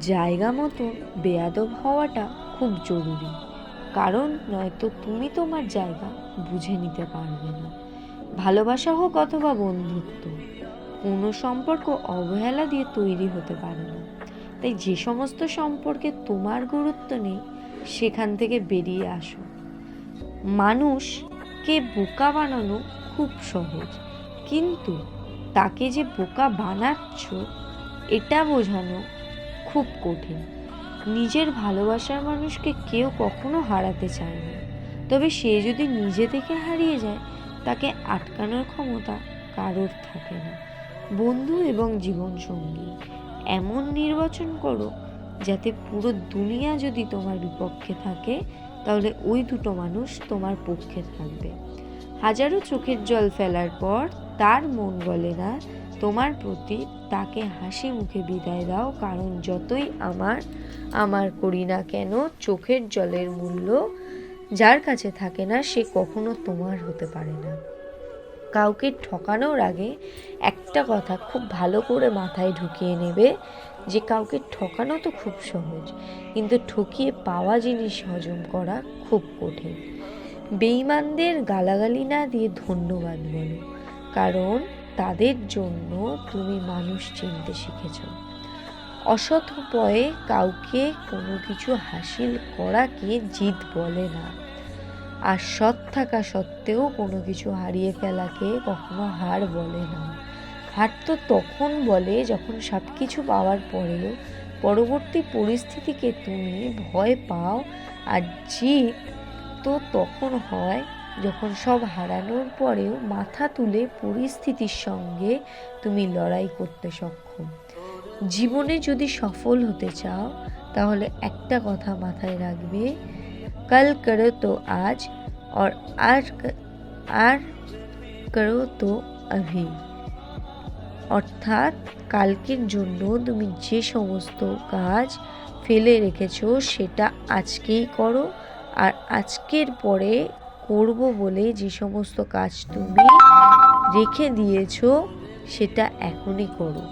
জায়গা মতো বেয়াদব হওয়াটা খুব জরুরি। কারণ নয়তো তুমি তোমার জায়গা বুঝে নিতে পারবে না। ভালোবাসা হোক অথবা বন্ধুত্ব, কোনো সম্পর্ক অবহেলা দিয়ে তৈরি হতে পারে না। তাই যে সমস্ত সম্পর্কে তোমার গুরুত্ব নেই, সেখান থেকে বেরিয়ে আসো। মানুষকে বোকা বানানো খুব সহজ, কিন্তু তাকে যে বোকা বানাচ্ছ, এটা বোঝানো খুব কঠিন। নিজের ভালোবাসার মানুষকে কেউ কখনো হারাতে চায় না। তবে সে যদি নিজে থেকে হারিয়ে যায়, তাকে আটকানোর ক্ষমতা কারোর থাকে না। বন্ধু এবং জীবনসঙ্গী, এমন নির্বাচন করো যাতে পুরো দুনিয়া যদি তোমার বিপক্ষে থাকে, তাহলে ওই দুটো মানুষ তোমার পক্ষে থাকবে। হাজারো চোখের জল ফেলার পর তার মন বলে না তোমার প্রতি তাকে হাসি মুখে বিদায় দাও, কারণ যতই আমার আমার করি না কেন, চোখের জলের মূল্য যার কাছে থাকে না, সে কখনো তোমার হতে পারে না। কাউকে ঠকানোর আগে একটা কথা খুব ভালো করে মাথায় ঢুকিয়ে নেবে যে, কাউকে ঠকানো তো খুব সহজ, কিন্তু ঠকিয়ে পাওয়া জিনিস হজম করা খুব কঠিন। বেইমানদের গালাগালি না দিয়ে ধন্যবাদ বলো, কারণ তাদের জন্য তুমি মানুষ চিনতে শিখেছ। অসৎ উপায়ে কাউকে কোনো কিছু হাসিল করাকে জিত বলে না। আর সৎ থাকা সত্ত্বেও কোনো কিছু হারিয়ে ফেলাকে কখনো হার বলে না। হার তো তখন বলে যখন সব কিছু পাওয়ার পরেও পরবর্তী পরিস্থিতিকে তুমি ভয় পাও, আর জিত তো তখন হয় যখন সব হারানোর পরেও মাথা তুলে পরিস্থিতির সঙ্গে তুমি লড়াই করতে সক্ষম। জীবনে যদি সফল হতে চাও, তাহলে একটা কথা মাথায় রাখবে। কাল করো তো আজ, আর আর আর করো তো অভি অর্থাৎ কালকের জন্য তুমি যে সমস্ত কাজ ফেলে রেখেছো, সেটা আজকেই করো, আর আজকের পরে করব বলে যে সমস্ত কাজ তুমি রেখে দিয়েছ সেটা এখনই করো।